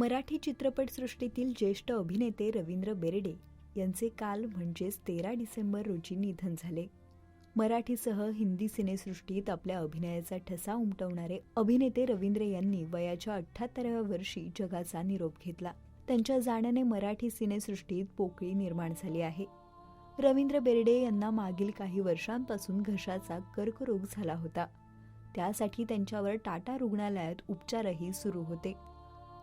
मराठी चित्रपटसृष्टीतील ज्येष्ठ अभिनेते रवींद्र बेर्डे यांचे काल म्हणजेच तेरा डिसेंबर रोजी निधन झाले. मराठीसह हिंदी सिनेसृष्टीत आपल्या अभिनयाचा ठसा उमटवणारे अभिनेते रवींद्र यांनी वयाच्या अठ्ठ्याहत्तराव्या वर्षी जगाचा निरोप घेतला. त्यांच्या जाण्याने मराठी सिनेसृष्टीत पोकळी निर्माण झाली आहे. रवींद्र बेर्डे यांना मागील काही वर्षांपासून घशाचा कर्करोग झाला होता. त्यासाठी त्यांच्यावर टाटा रुग्णालयात उपचारही सुरू होते.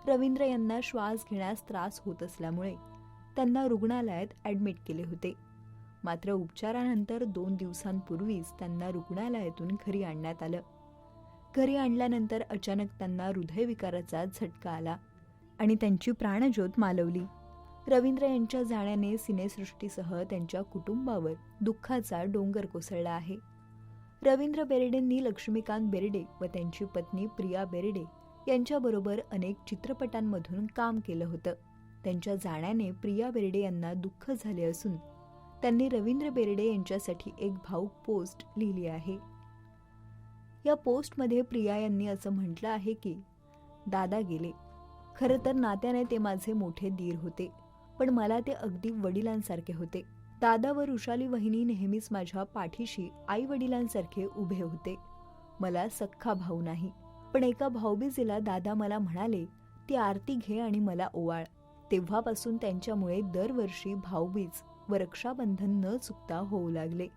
रवींद्र यांना श्वास घेण्यास त्रास होत असल्यामुळे त्यांना रुग्णालयात ॲडमिट केले होते. मात्र उपचारानंतर दोन दिवसांपूर्वीच त्यांना रुग्णालयातून घरी आणण्यात आलं. घरी आणल्यानंतर अचानक त्यांना हृदयविकाराचा झटका आला आणि त्यांची प्राणज्योत मालवली. रवींद्र यांच्या जाण्याने सिनेसृष्टीसह त्यांच्या कुटुंबावर दुःखाचा डोंगर कोसळला आहे. रवींद्र बेर्डेंनी लक्ष्मीकांत बेर्डे व त्यांची पत्नी प्रिया बेर्डे यांच्याबरोबर अनेक चित्रपटांमधून काम केलं होतं. त्यांच्या जाण्याने प्रिया बेर्डे यांना दुःख झाले असून त्यांनी रवींद्र बेर्डे यांच्यासाठी एक भाऊक पोस्ट लिहिली आहे. या पोस्टमध्ये प्रिया यांनी असं म्हटलं आहे की दादा गेले. खरं तर नात्याने ते माझे मोठे दीर होते पण मला ते अगदी वडिलांसारखे होते. दादा व रुशाली वहिनी नेहमीच माझ्या पाठीशी आई वडिलांसारखे उभे होते. मला सख्खा भाऊ नाही. पण एका भाऊबीजीला दादा मला म्हणाले ती आरती घे आणि मला ओवाळ. तेव्हापासून त्यांच्यामुळे दरवर्षी भाऊबीज व रक्षाबंधन न चुकता होऊ लागले.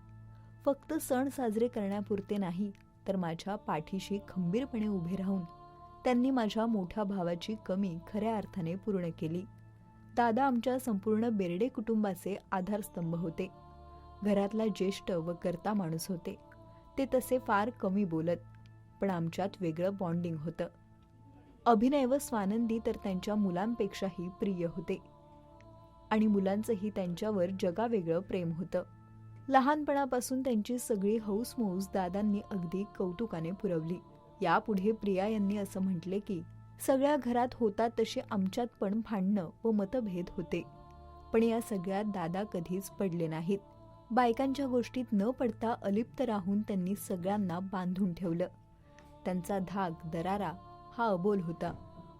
फक्त सण साजरे करण्यापुरते नाही तर माझ्या पाठीशी खंबीरपणे उभे राहून त्यांनी माझ्या मोठ्या भावाची कमी खऱ्या अर्थाने पूर्ण केली. दादा आमच्या संपूर्ण बेर्डे कुटुंबाचे आधारस्तंभ होते. घरातला ज्येष्ठ व कर्ता माणूस होते. ते तसे फार कमी बोलत पण आमच्यात वेगळं बॉन्डिंग होतं. अभिनय व स्वानंदी तर त्यांच्या मुलांपेक्षाही प्रिय होते. आणि मुलांचंही त्यांच्यावर जगावेगळं प्रेम होतं. लहानपणापासून त्यांची सगळी हौसमौस दादांनी अगदी कौतुकाने पुरवली. यापुढे प्रिया यांनी असं म्हटले की सगळ्या घरात होतात तसे आमच्यात पण भांडणं व मतभेद होते. पण या सगळ्यात दादा कधीच पडले नाहीत. बायकांच्या गोष्टीत न पडता अलिप्त राहून त्यांनी सगळ्यांना बांधून ठेवलं. त्यांचा धाक दरारा हा अबोल होता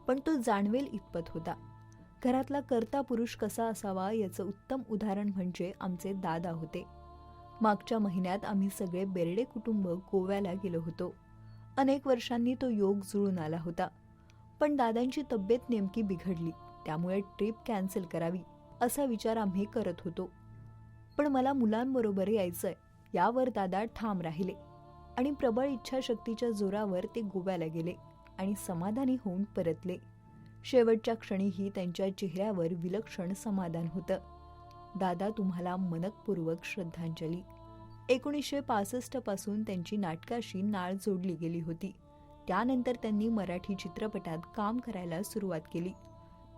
पण तो जाणवेल इतपत होता. घरातला कर्ता पुरुष कसा असावा याचं उत्तम उदाहरण म्हणजे आमचे दादा होते. मागच्या महिन्यात आम्ही सगळे बेर्डे कुटुंब गोव्याला गेलो होतो. अनेक वर्षांनी तो योग जुळून आला होता. पण दादांची तब्येत नेमकी बिघडली त्यामुळे ट्रिप कॅन्सल करावी असा विचार आम्ही करत होतो. पण मला मुलांबरोबर यायचंय यावर दादा ठाम राहिले. आणि प्रबळ इच्छाशक्तीच्या जोरावर ते गोव्याला गेले आणि समाधानी होऊन परतले. शेवटच्या क्षणीही त्यांच्या चेहऱ्यावर विलक्षण समाधान होतं. दादा तुम्हाला मनकपूर्वक श्रद्धांजली. एकोणीसशे पासष्टपासून त्यांची नाटकाशी नाळ जोडली गेली होती. त्यानंतर त्यांनी मराठी चित्रपटात काम करायला सुरुवात केली.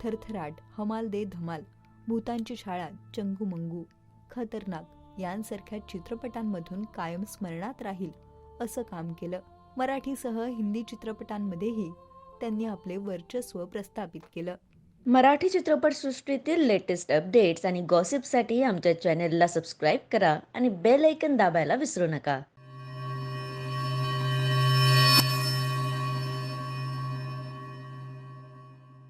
थरथराट हमाल दे धमाल भूतांची शाळा चंगू मंगू खतरनाक यांसारख्या चित्रपटांमधून कायम स्मरणात राहील. असं काम केलं. मराठीसह हिंदी चित्रपटांमध्येही त्यांनी आपले वर्चस्व प्रस्थापित केलं. मराठी चित्रपटसृष्टीतील लेटेस्ट अपडेट्स आणि गॉसिपसाठी आमच्या चॅनेलला सबस्क्राईब करा आणि बेल ऐकन दाबायला विसरू नका.